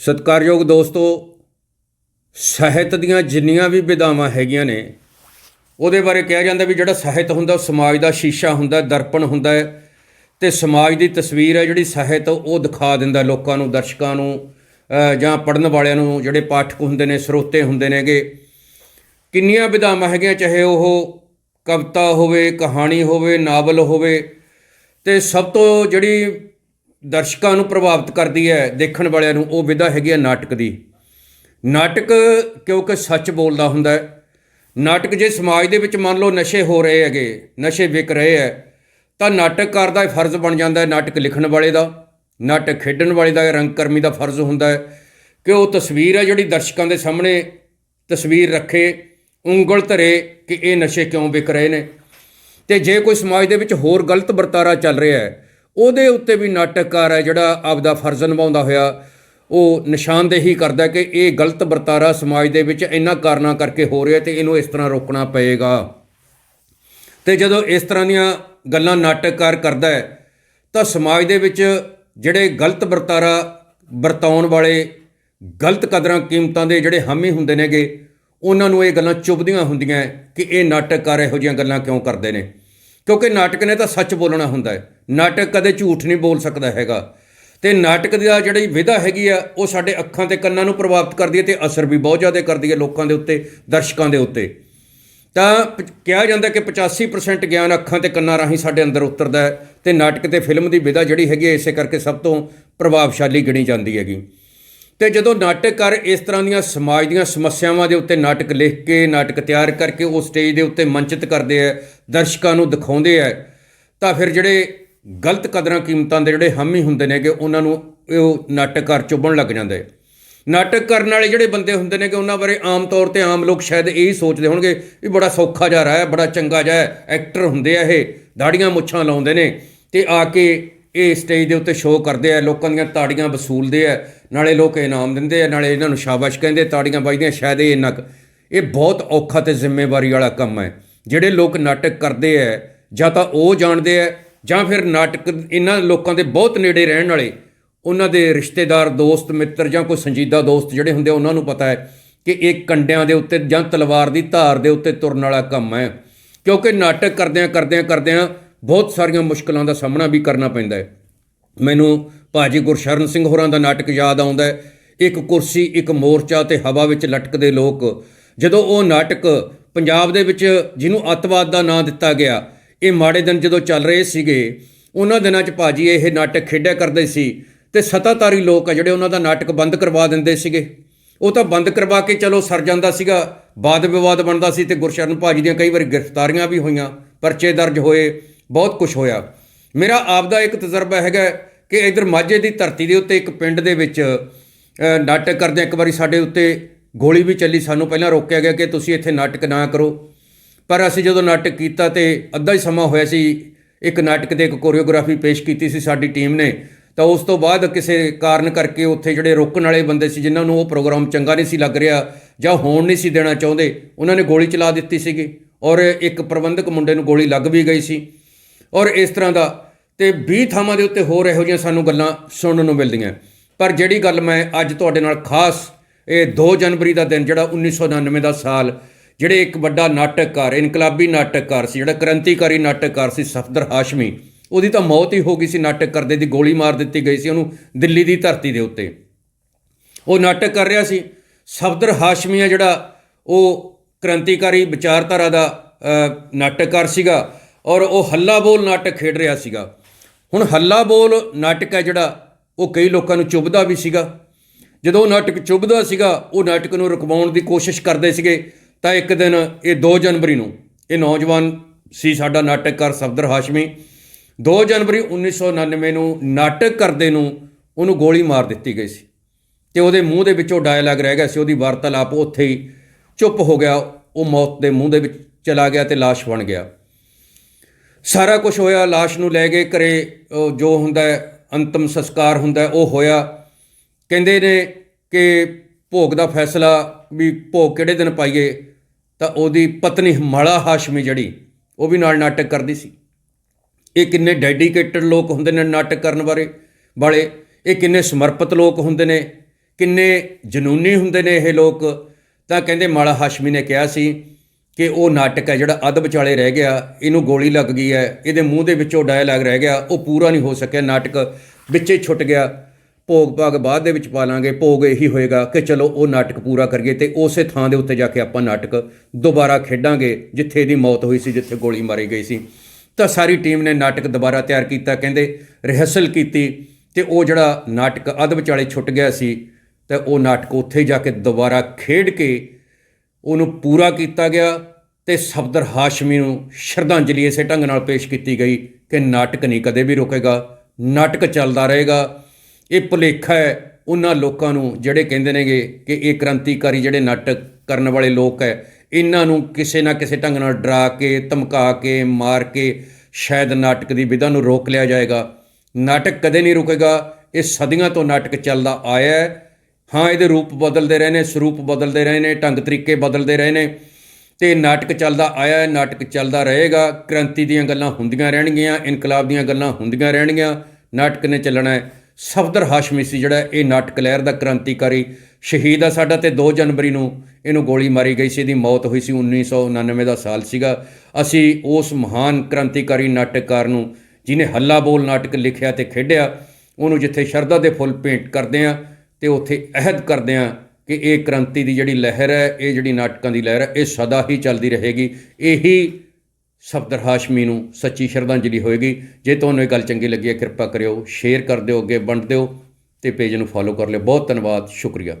ਸਤਿਕਾਰਯੋਗ ਦੋਸਤੋ, ਸਾਹਿਤ ਦੀਆਂ ਜਿੰਨੀਆਂ ਵੀ ਵਿਧਾਵਾਂ ਹੈਗੀਆਂ ਨੇ, ਉਹਦੇ ਬਾਰੇ ਕਿਹਾ ਜਾਂਦਾ ਵੀ ਜਿਹੜਾ ਸਾਹਿਤ ਹੁੰਦਾ, ਉਹ ਸਮਾਜ ਦਾ ਸ਼ੀਸ਼ਾ ਹੁੰਦਾ, ਦਰਪਣ ਹੁੰਦਾ ਹੈ। ਤੇ ਸਮਾਜ ਦੀ ਤਸਵੀਰ ਹੈ ਜਿਹੜੀ ਸਾਹਿਤ, ਉਹ ਦਿਖਾ ਦਿੰਦਾ ਲੋਕਾਂ ਨੂੰ, ਦਰਸ਼ਕਾਂ ਨੂੰ ਜਾਂ ਪੜਨ ਵਾਲਿਆਂ ਨੂੰ, ਜਿਹੜੇ ਪਾਠਕ ਹੁੰਦੇ ਨੇ, ਸਰੋਤੇ ਹੁੰਦੇ ਨੇਗੇ। ਕਿੰਨੀਆਂ ਵਿਧਾਵਾਂ ਹੈਗੀਆਂ, ਚਾਹੇ ਉਹ ਕਵਿਤਾ ਹੋਵੇ, ਕਹਾਣੀ ਹੋਵੇ, ਨਾਵਲ ਹੋਵੇ, ਤੇ ਸਭ ਤੋਂ ਜਿਹੜੀ ਦਰਸ਼ਕਾਂ ਨੂੰ ਪ੍ਰਭਾਵਿਤ ਕਰਦੀ ਹੈ ਦੇਖਣ ਵਾਲਿਆਂ ਨੂੰ, ਉਹ ਵਿਧਾ ਹੈਗੀ ਹੈ ਨਾਟਕ ਦੀ। ਨਾਟਕ ਕਿਉਂਕਿ ਸੱਚ ਬੋਲਦਾ ਹੁੰਦਾ ਹੈ। ਨਾਟਕ ਜੇ ਸਮਾਜ ਦੇ ਵਿੱਚ ਮੰਨ ਲਓ ਨਸ਼ੇ ਹੋ ਰਹੇ ਹੈਗੇ, ਨਸ਼ੇ ਵਿਕ ਰਹੇ ਹੈ, ਤਾਂ ਨਾਟਕਕਾਰ ਦਾ ਇਹ ਫਰਜ਼ ਬਣ ਜਾਂਦਾ ਹੈ ਨਾਟਕ ਲਿਖਣ ਵਾਲੇ ਦਾ। ਨਾਟਕ ਖੇਡਣ ਵਾਲੇ ਦਾ ਰੰਗਕਰਮੀ ਦਾ ਫਰਜ਼ ਹੁੰਦਾ ਹੈ ਕਿ ਉਹ ਤਸਵੀਰ ਹੈ ਜਿਹੜੀ ਦਰਸ਼ਕਾਂ ਦੇ ਸਾਹਮਣੇ ਤਸਵੀਰ ਰੱਖੇ, ਉਂਗਲ ਧਰੇ ਕਿ ਇਹ ਨਸ਼ੇ ਕਿਉਂ ਵਿਕ ਰਹੇ ਨੇ। ਤੇ ਜੇ ਕੋਈ ਸਮਾਜ ਦੇ ਵਿੱਚ ਹੋਰ ਗਲਤ ਵਰਤਾਰਾ ਚੱਲ ਰਿਹਾ ਹੈ ਉਹਦੇ ਉੱਤੇ ਵੀ ਨਾਟਕਕਾਰ ਹੈ ਜਿਹੜਾ ਆਪਦਾ ਫਰਜ਼ ਨਿਭਾਉਂਦਾ ਹੋਇਆ। ਉਹ ਨਿਸ਼ਾਨਦੇਹੀ ਕਰਦਾ ਕਿ ਇਹ ਗਲਤ ਵਰਤਾਰਾ ਸਮਾਜ ਦੇ ਵਿੱਚ ਇਹਨਾਂ ਕਾਰਨਾਂ ਕਰਕੇ ਹੋ ਰਿਹਾ ਤੇ ਇਹਨੂੰ ਇਸ ਤਰ੍ਹਾਂ ਰੋਕਣਾ ਪਏਗਾ। ਤੇ ਜਦੋਂ ਇਸ ਤਰ੍ਹਾਂ ਦੀਆਂ ਗੱਲਾਂ ਨਾਟਕਕਾਰ ਕਰਦਾ ਹੈ, ਤਾਂ ਸਮਾਜ ਦੇ ਵਿੱਚ ਜਿਹੜੇ ਗਲਤ ਵਰਤਾਰਾ ਵਰਤਾਉਣ ਵਾਲੇ ਗਲਤ ਕਦਰਾਂ ਕੀਮਤਾਂ ਦੇ ਜਿਹੜੇ ਹਾਮੀ ਹੁੰਦੇ ਨੇਗੇ, ਉਹਨਾਂ ਨੂੰ ਇਹ ਗੱਲਾਂ ਚੁਭਦੀਆਂ ਹੁੰਦੀਆਂ ਕਿ ਇਹ ਨਾਟਕਕਾਰ ਇਹੋ ਜਿਹੀਆਂ ਗੱਲਾਂ ਕਿਉਂ ਕਰਦੇ ਨੇ। ਕਿਉਂਕਿ ਨਾਟਕ ਨੇ ਤਾਂ ਸੱਚ ਬੋਲਣਾ ਹੁੰਦਾ ਹੈ। ਨਾਟਕ ਕਦੇ ਝੂਠ ਨਹੀਂ ਬੋਲ ਸਕਦਾ ਹੈਗਾ। ਤੇ ਨਾਟਕ ਦੀ ਜਿਹੜੀ ਵਿਧਾ ਹੈਗੀ ਆ, ਉਹ ਸਾਡੇ ਅੱਖਾਂ ਤੇ ਕੰਨਾਂ ਨੂੰ ਪ੍ਰਭਾਵਿਤ ਕਰਦੀ ਹੈ ਤੇ ਅਸਰ ਵੀ ਬਹੁਤ ਜ਼ਿਆਦਾ ਕਰਦੀ ਹੈ ਲੋਕਾਂ ਦੇ ਉੱਤੇ, ਦਰਸ਼ਕਾਂ ਦੇ ਉੱਤੇ। ਤਾਂ ਪ- ਕਿਹਾ ਜਾਂਦਾ ਕਿ 85% ਗਿਆਨ ਅੱਖਾਂ ਤੇ ਕੰਨਾਂ ਰਾਹੀਂ ਸਾਡੇ ਅੰਦਰ ਉਤਰਦਾ ਹੈ ਤੇ ਨਾਟਕ ਤੇ ਫਿਲਮ ਦੀ ਵਿਧਾ ਜਿਹੜੀ ਹੈਗੀ ਹੈ, ਇਸੇ ਕਰਕੇ ਸਭ ਤੋਂ ਪ੍ਰਭਾਵਸ਼ਾਲੀ ਗਿਣੀ ਜਾਂਦੀ ਹੈਗੀ। ਤੇ ਜਦੋਂ ਨਾਟਕਕਾਰ ਇਸ ਤਰ੍ਹਾਂ ਦੀਆਂ ਸਮਾਜ ਦੀਆਂ ਸਮੱਸਿਆਵਾਂ ਦੇ ਉੱਤੇ ਨਾਟਕ ਲਿਖ ਕੇ, ਨਾਟਕ ਤਿਆਰ ਕਰਕੇ ਉਹ ਸਟੇਜ ਦੇ ਉੱਤੇ ਮੰਚਿਤ ਕਰਦੇ ਆ ਦਰਸ਼ਕਾਂ ਨੂੰ ਦਿਖਾਉਂਦੇ ਆ ਤਾਂ ਫਿਰ ਜਿਹੜੇ ਗਲਤ ਕਦਰਾਂ ਕੀਮਤਾਂ ਦੇ ਜਿਹੜੇ ਹਾਮੀ ਹੁੰਦੇ ਨੇਗੇ, ਉਹਨਾਂ ਨੂੰ ਉਹ ਨਾਟਕਕਾਰ ਚੁੱਭਣ ਲੱਗ ਜਾਂਦੇ। ਨਾਟਕ ਕਰਨ ਵਾਲੇ ਜਿਹੜੇ ਬੰਦੇ ਹੁੰਦੇ ਨੇ ਕਿ ਉਹਨਾਂ ਬਾਰੇ ਆਮ ਤੌਰ ਤੇ ਆਮ ਲੋਕ ਸ਼ਾਇਦ ਇਹ ਸੋਚਦੇ ਹੋਣਗੇ ਵੀ ਬੜਾ ਸੌਖਾ ਜਾ ਰਿਹਾ ਹੈ, ਬੜਾ ਚੰਗਾ ਜਾ ਐਕਟਰ ਹੁੰਦੇ ਆ ਇਹ, ਦਾੜੀਆਂ ਮੁੱਛਾਂ ਲਾਉਂਦੇ ਨੇ ਤੇ ਆ ਕੇ ਇਹ ਸਟੇਜ ਦੇ ਉੱਤੇ ਸ਼ੋਅ ਕਰਦੇ ਆ, ਲੋਕਾਂ ਦੀਆਂ ਤਾੜੀਆਂ ਵਸੂਲਦੇ ਆ, ਨਾਲੇ ਲੋਕ ਇਨਾਮ ਦਿੰਦੇ ਆ, ਨਾਲੇ ਇਹਨਾਂ ਨੂੰ ਸ਼ਾਬਾਸ਼ ਕਹਿੰਦੇ, ਤਾੜੀਆਂ ਵੱਜਦੀਆਂ, ਸ਼ਾਇਦ ਇਹ ਇੰਨਾ ਕੁ- ਇਹ ਬਹੁਤ ਔਖਾ ਤੇ ਜ਼ਿੰਮੇਵਾਰੀ ਵਾਲਾ ਕੰਮ ਹੈ। ਜਿਹੜੇ ਲੋਕ ਨਾਟਕ ਕਰਦੇ ਆ, ਜਾਂ ਤਾਂ ਉਹ ਜਾਣਦੇ ਆ ਜਾਂ ਫਿਰ ਨਾਟਕ ਇਹਨਾਂ ਲੋਕਾਂ ਦੇ ਬਹੁਤ ਨੇੜੇ ਰਹਿਣ ਵਾਲੇ ਉਹਨਾਂ ਦੇ ਰਿਸ਼ਤੇਦਾਰ ਦੋਸਤ ਮਿੱਤਰ ਜਾਂ ਕੋਈ ਸੰਜੀਦਾ ਦੋਸਤ ਜਿਹੜੇ ਹੁੰਦੇ ਆ, ਉਹਨਾਂ ਨੂੰ ਪਤਾ ਹੈ ਕਿ ਇਹ ਕੰਡਿਆਂ ਦੇ ਉੱਤੇ ਜਾਂ ਤਲਵਾਰ ਦੀ ਧਾਰ ਦੇ ਉੱਤੇ ਤੁਰਨ ਵਾਲਾ ਕੰਮ ਹੈ। ਕਿਉਂਕਿ ਨਾਟਕ ਕਰਦਿਆਂ ਕਰਦਿਆਂ ਕਰਦਿਆਂ ਬਹੁਤ ਸਾਰੀਆਂ ਮੁਸ਼ਕਲਾਂ ਦਾ ਸਾਹਮਣਾ ਵੀ ਕਰਨਾ ਪੈਂਦਾ ਹੈ। ਮੈਨੂੰ ਭਾਜੀ ਗੁਰਸ਼ਰਨ ਸਿੰਘ ਹੋਰਾਂ ਦਾ ਨਾਟਕ ਯਾਦ ਆਉਂਦਾ ਹੈ। ਇੱਕ ਕੁਰਸੀ ਇੱਕ ਮੋਰਚਾ ਤੇ ਹਵਾ ਵਿੱਚ ਲਟਕਦੇ ਲੋਕ ਜਦੋਂ ਉਹ ਨਾਟਕ ਪੰਜਾਬ ਦੇ ਵਿੱਚ ਜਿਹਨੂੰ ਅੱਤਵਾਦ ਦਾ ਨਾਂ ਦਿੱਤਾ ਗਿਆ ਇਹ ਮਾੜੇ ਦਿਨ ਜਦੋਂ ਚੱਲ ਰਹੇ ਸੀਗੇ, ਉਹਨਾਂ ਦਿਨਾਂ 'ਚ ਭਾਜੀ ਇਹ ਨਾਟਕ ਖੇਡਿਆ ਕਰਦੇ ਸੀ ਤੇ ਸਤਾਤਾਰੀ ਲੋਕ ਆ ਜਿਹੜੇ ਉਹਨਾਂ ਦਾ ਨਾਟਕ ਬੰਦ ਕਰਵਾ ਦਿੰਦੇ ਸੀਗੇ। ਉਹ ਤਾਂ ਬੰਦ ਕਰਵਾ ਕੇ ਚਲੋ ਸਰ ਜਾਂਦਾ ਸੀਗਾ ਵਾਦ ਵਿਵਾਦ ਬਣਦਾ ਸੀ ਤੇ ਗੁਰਸ਼ਰਨ ਭਾਜੀ ਦੀਆਂ ਕਈ ਵਾਰੀ ਗ੍ਰਿਫਤਾਰੀਆਂ ਵੀ ਹੋਈਆਂ, ਪਰਚੇ ਦਰਜ ਹੋਏ, ਬਹੁਤ ਕੁਝ ਹੋਇਆ। ਮੇਰਾ ਆਪਦਾ ਇੱਕ ਤਜਰਬਾ ਹੈਗਾ ਕਿ ਇਧਰ ਮਾਝੇ ਦੀ ਧਰਤੀ ਦੇ ਉੱਤੇ ਇੱਕ ਪਿੰਡ ਦੇ ਵਿੱਚ ਨਾਟਕ ਕਰਦੇ ਇੱਕ ਵਾਰੀ ਸਾਡੇ ਉੱਤੇ ਗੋਲੀ ਵੀ ਚੱਲੀ, ਸਾਨੂੰ ਪਹਿਲਾਂ ਰੋਕਿਆ ਗਿਆ ਕਿ ਤੁਸੀਂ ਇੱਥੇ ਨਾਟਕ ਨਾ ਕਰੋ। ਪਰ ਅਸੀਂ ਜਦੋਂ ਨਾਟਕ ਕੀਤਾ ਤੇ ਅੱਧਾ ਹੀ ਸਮਾਂ ਹੋਇਆ ਸੀ, ਇੱਕ ਨਾਟਕ ਦੇ ਇੱਕ ਕੋਰੀਓਗ੍ਰਾਫੀ ਪੇਸ਼ ਕੀਤੀ ਸੀ ਸਾਡੀ ਟੀਮ ਨੇ, ਤਾਂ ਉਸ ਤੋਂ ਬਾਅਦ ਕਿਸੇ ਕਾਰਨ ਕਰਕੇ ਉੱਥੇ ਜਿਹੜੇ ਰੋਕਣ ਵਾਲੇ ਬੰਦੇ ਸੀ ਜਿਨ੍ਹਾਂ ਨੂੰ ਉਹ ਪ੍ਰੋਗਰਾਮ ਚੰਗਾ ਨਹੀਂ ਸੀ ਲੱਗ ਰਿਹਾ ਜਾਂ ਹੋਣ ਨਹੀਂ ਸੀ ਦੇਣਾ ਚਾਹੁੰਦੇ, ਉਹਨਾਂ ਨੇ ਗੋਲੀ ਚਲਾ ਦਿੱਤੀ ਸੀਗੀ ਔਰ ਇੱਕ ਪ੍ਰਬੰਧਕ ਮੁੰਡੇ ਨੂੰ ਗੋਲੀ ਲੱਗ ਵੀ ਗਈ ਸੀ। ਔਰ ਇਸ ਤਰ੍ਹਾਂ ਦਾ, ਤੇ 20 ਥਾਵਾਂ ਦੇ ਉੱਤੇ ਹੋਰ ਇਹੋ ਜਿਹੀਆਂ ਸਾਨੂੰ ਗੱਲਾਂ ਸੁਣਨ ਨੂੰ ਮਿਲਦੀਆਂ। ਪਰ ਜਿਹੜੀ ਗੱਲ ਮੈਂ ਅੱਜ ਤੁਹਾਡੇ ਨਾਲ ਖਾਸ, ਇਹ 2 ਜਨਵਰੀ ਦਾ ਦਿਨ, ਜਿਹੜਾ 1999 ਦਾ ਸਾਲ ਜਿਹੜੇ ਇੱਕ ਵੱਡਾ ਨਾਟਕਕਾਰ, ਇਨਕਲਾਬੀ ਨਾਟਕਕਾਰ ਸੀ, ਜਿਹੜਾ ਕ੍ਰਾਂਤੀਕਾਰੀ ਨਾਟਕਕਾਰ ਸੀ ਸਫਦਰ ਹਾਸ਼ਮੀ, ਉਹਦੀ ਤਾਂ ਮੌਤ ਹੀ ਹੋ ਗਈ ਸੀ ਨਾਟਕ ਕਰਦੇ ਦੀ, ਗੋਲੀ ਮਾਰ ਦਿੱਤੀ ਗਈ ਸੀ ਉਹਨੂੰ ਦਿੱਲੀ ਦੀ ਧਰਤੀ ਦੇ ਉੱਤੇ। ਉਹ ਨਾਟਕ ਕਰ ਰਿਹਾ ਸੀ, ਸਫਦਰ ਹਾਸ਼ਮੀ ਆ ਜਿਹੜਾ ਉਹ ਕ੍ਰਾਂਤੀਕਾਰੀ ਵਿਚਾਰਧਾਰਾ ਦਾ ਨਾਟਕਕਾਰ ਸੀਗਾ ਔਰ ਉਹ ਹੱਲਾ ਬੋਲ ਨਾਟਕ ਖੇਡ ਰਿਹਾ ਸੀਗਾ। ਹੁਣ ਹੱਲਾ ਬੋਲ ਨਾਟਕ ਹੈ ਜਿਹੜਾ, ਉਹ ਕਈ ਲੋਕਾਂ ਨੂੰ ਚੁਭਦਾ ਵੀ ਸੀਗਾ। ਜਦੋਂ ਉਹ ਨਾਟਕ ਚੁਭਦਾ ਸੀਗਾ, ਉਹ ਨਾਟਕ ਨੂੰ ਰੁਕਵਾਉਣ ਦੀ ਕੋਸ਼ਿਸ਼ ਕਰਦੇ ਸੀਗੇ ਤਾਂ ਇੱਕ ਦਿਨ ਇਹ 2 ਜਨਵਰੀ ਨੂੰ ਇਹ ਨੌਜਵਾਨ ਸੀ ਸਾਡਾ ਨਾਟਕਕਾਰ ਸਫਦਰ ਹਾਸ਼ਮੀ 2 ਜਨਵਰੀ 1999 ਨੂੰ ਨਾਟਕ ਕਰਦੇ ਨੂੰ ਉਹਨੂੰ ਗੋਲੀ ਮਾਰ ਦਿੱਤੀ ਗਈ ਸੀ ਤੇ ਉਹਦੇ ਮੂੰਹ ਦੇ ਵਿੱਚੋਂ ਡਾਇਲੌਗ ਰਹਿ ਗਿਆ ਸੀ ਉਹਦੀ ਵਾਰਤਾਲਾਪ ਉੱਥੇ ਹੀ ਚੁੱਪ ਹੋ ਗਿਆ ਉਹ ਮੌਤ ਦੇ ਮੂੰਹ ਦੇ ਵਿੱਚ ਚਲਾ ਗਿਆ ਤੇ লাশ ਬਣ ਗਿਆ ਸਾਰਾ ਕੁਝ ਹੋਇਆ লাশ ਨੂੰ ਲੈ ਗਏ ਘਰੇ ਉਹ ਜੋ ਹੁੰਦਾ ਹੈ, ਅੰਤਮ ਸੰਸਕਾਰ ਹੁੰਦਾ ਹੈ, ਉਹ ਹੋਇਆ ਕਹਿੰਦੇ ਨੇ ਕਿ ਭੋਗ ਦਾ ਫੈਸਲਾ ਵੀ ਭੋਗ ਕਿਹੜੇ ਦਿਨ ਪਾਈਏ, ਤਾਂ ਉਹਦੀ ਪਤਨੀ ਮਾਲਾ ਹਾਸ਼ਮੀ ਜਿਹੜੀ, ਉਹ ਵੀ ਨਾਲ ਨਾਟਕ ਕਰਦੀ ਸੀ। ਇਹ ਕਿੰਨੇ ਡੈਡੀਕੇਟਡ ਲੋਕ ਹੁੰਦੇ ਨੇ ਨਾਟਕ ਕਰਨ ਬਾਰੇ, ਵਾਲੇ। ਇਹ ਕਿੰਨੇ ਸਮਰਪਿਤ ਲੋਕ ਹੁੰਦੇ ਨੇ, ਕਿੰਨੇ ਜਨੂਨੀ ਹੁੰਦੇ ਨੇ ਇਹ ਲੋਕ। ਤਾਂ ਕਹਿੰਦੇ ਮਾਲਾ ਹਾਸ਼ਮੀ ਨੇ ਕਿਹਾ ਸੀ ਕਿ ਉਹ ਨਾਟਕ ਹੈ ਜਿਹੜਾ ਅੱਧ ਵਿਚਾਲੇ ਰਹਿ ਗਿਆ, ਇਹਨੂੰ ਗੋਲੀ ਲੱਗ ਗਈ ਹੈ, ਇਹਦੇ ਮੂੰਹ ਦੇ ਵਿੱਚੋਂ ਡਾਇਲੌਗ ਰਹਿ ਗਿਆ, ਉਹ ਪੂਰਾ ਨਹੀਂ ਹੋ ਸਕਿਆ ਨਾਟਕ, ਵਿੱਚੇ ਛੁੱਟ ਗਿਆ। ਭੋਗ ਭਾਗ ਬਾਅਦ ਦੇ ਵਿੱਚ ਪਾ ਲਾਂਗੇ, ਭੋਗ ਇਹੀ ਹੋਏਗਾ ਕਿ ਚਲੋ ਉਹ ਨਾਟਕ ਪੂਰਾ ਕਰੀਏ ਤੇ ਉਸੇ ਥਾਂ ਦੇ ਉੱਤੇ ਜਾ ਕੇ ਆਪਾਂ ਨਾਟਕ ਦੁਬਾਰਾ ਖੇਡਾਂਗੇ, ਜਿੱਥੇ ਇਹਦੀ ਮੌਤ ਹੋਈ ਸੀ, ਜਿੱਥੇ ਗੋਲੀ ਮਾਰੀ ਗਈ ਸੀ। ਤਾਂ ਸਾਰੀ ਟੀਮ ਨੇ ਨਾਟਕ ਦੁਬਾਰਾ ਤਿਆਰ ਕੀਤਾ, ਕਹਿੰਦੇ ਰਿਹਰਸਲ ਕੀਤੀ ਤੇ ਉਹ ਜਿਹੜਾ ਨਾਟਕ ਅੱਧ ਵਿਚਾਲੇ ਛੁੱਟ ਗਿਆ ਸੀ, ਤੇ ਉਹ ਨਾਟਕ ਉੱਥੇ ਜਾ ਕੇ ਦੁਬਾਰਾ ਖੇਡ ਕੇ ਉਹਨੂੰ ਪੂਰਾ ਕੀਤਾ ਗਿਆ ਤੇ ਸਫਦਰ ਹਾਸ਼ਮੀ ਨੂੰ ਸ਼ਰਧਾਂਜਲੀ ਇਸੇ ਢੰਗ ਨਾਲ ਪੇਸ਼ ਕੀਤੀ ਗਈ ਕਿ ਨਾਟਕ ਨਹੀਂ ਕਦੇ ਵੀ ਰੁਕੇਗਾ, ਨਾਟਕ ਚੱਲਦਾ ਰਹੇਗਾ। ਇਹ ਭੁਲੇਖਾ ਹੈ ਉਹਨਾਂ ਲੋਕਾਂ ਨੂੰ ਜਿਹੜੇ ਕਹਿੰਦੇ ਨੇਗੇ ਕਿ ਇਹ ਕ੍ਰਾਂਤੀਕਾਰੀ ਜਿਹੜੇ ਨਾਟਕ ਕਰਨ ਵਾਲੇ ਲੋਕ ਹੈ, ਇਹਨਾਂ ਨੂੰ ਕਿਸੇ ਨਾ ਕਿਸੇ ਢੰਗ ਨਾਲ ਡਰਾ ਕੇ, ਧਮਕਾ ਕੇ, ਮਾਰ ਕੇ ਸ਼ਾਇਦ ਨਾਟਕ ਦੀ ਵਿਧਾ ਨੂੰ ਰੋਕ ਲਿਆ ਜਾਏਗਾ। ਨਾਟਕ ਕਦੇ ਨਹੀਂ ਰੁਕੇਗਾ। ਇਹ ਸਦੀਆਂ ਤੋਂ ਨਾਟਕ ਚੱਲਦਾ ਆਇਆ ਹੈ। ਹਾਂ, ਇਹਦੇ ਰੂਪ ਬਦਲਦੇ ਰਹੇ ਨੇ, ਸਰੂਪ ਬਦਲਦੇ ਰਹੇ ਨੇ, ਢੰਗ ਤਰੀਕੇ ਬਦਲਦੇ ਰਹੇ ਨੇ ਤੇ ਨਾਟਕ ਚੱਲਦਾ ਆਇਆ ਹੈ, ਨਾਟਕ ਚੱਲਦਾ ਰਹੇਗਾ। ਕ੍ਰਾਂਤੀ ਦੀਆਂ ਗੱਲਾਂ ਹੁੰਦੀਆਂ ਰਹਿਣਗੀਆਂ, ਇਨਕਲਾਬ ਦੀਆਂ ਗੱਲਾਂ ਹੁੰਦੀਆਂ ਰਹਿਣਗੀਆਂ। ਨਾਟਕ ਨੇ ਚੱਲਣਾ ਹੈ। ਸਫਦਰ ਹਾਸ਼ਮੀ ਸੀ ਜਿਹੜਾ ਇਹ ਨਾਟਕ ਲਹਿਰ ਦਾ ਕ੍ਰਾਂਤੀਕਾਰੀ ਸ਼ਹੀਦ ਆ ਸਾਡਾ ਤੇ 2 ਜਨਵਰੀ ਨੂੰ ਇਹਨੂੰ ਗੋਲੀ ਮਾਰੀ ਗਈ ਸੀ, ਇਹਦੀ ਮੌਤ ਹੋਈ ਸੀ 1999 ਦਾ ਸਾਲ ਸੀਗਾ। ਅਸੀਂ ਉਸ ਮਹਾਨ ਕ੍ਰਾਂਤੀਕਾਰੀ ਨਾਟਕਕਾਰ ਨੂੰ ਜਿਨੇ ਹੱਲਾ ਬੋਲ ਨਾਟਕ ਲਿਖਿਆ ਤੇ ਖੇਡਿਆ, ਉਹਨੂੰ ਜਿੱਥੇ ਸ਼ਰਧਾ ਦੇ ਫੁੱਲ ਭੇਂਟ ਕਰਦੇ ਆ ਤੇ ਉੱਥੇ ਅਹਿਦ ਕਰਦੇ ਆ ਕਿ ਇਹ ਕ੍ਰਾਂਤੀ ਦੀ ਜਿਹੜੀ ਲਹਿਰ ਹੈ, ਇਹ ਜਿਹੜੀ ਨਾਟਕਾਂ ਦੀ ਲਹਿਰ ਹੈ, ਇਹ ਸਦਾ ਹੀ ਚੱਲਦੀ ਰਹੇਗੀ। ਇਹੀ ਸਫਦਰ ਹਾਸ਼ਮੀ ਨੂੰ ਸੱਚੀ ਸ਼ਰਧਾਂਜਲੀ ਹੋਏਗੀ। ਜੇ ਤੁਹਾਨੂੰ ਇਹ ਗੱਲ ਚੰਗੀ ਲੱਗੀ ਹੈ, ਕਿਰਪਾ ਕਰਿਓ, ਸ਼ੇਅਰ ਕਰ ਦਿਓ, ਅੱਗੇ ਵੰਡ ਦਿਓ ਤੇ ਪੇਜ ਨੂੰ ਫੋਲੋ ਕਰ ਲਿਓ। ਬਹੁਤ ਧੰਨਵਾਦ, ਸ਼ੁਕਰੀਆ।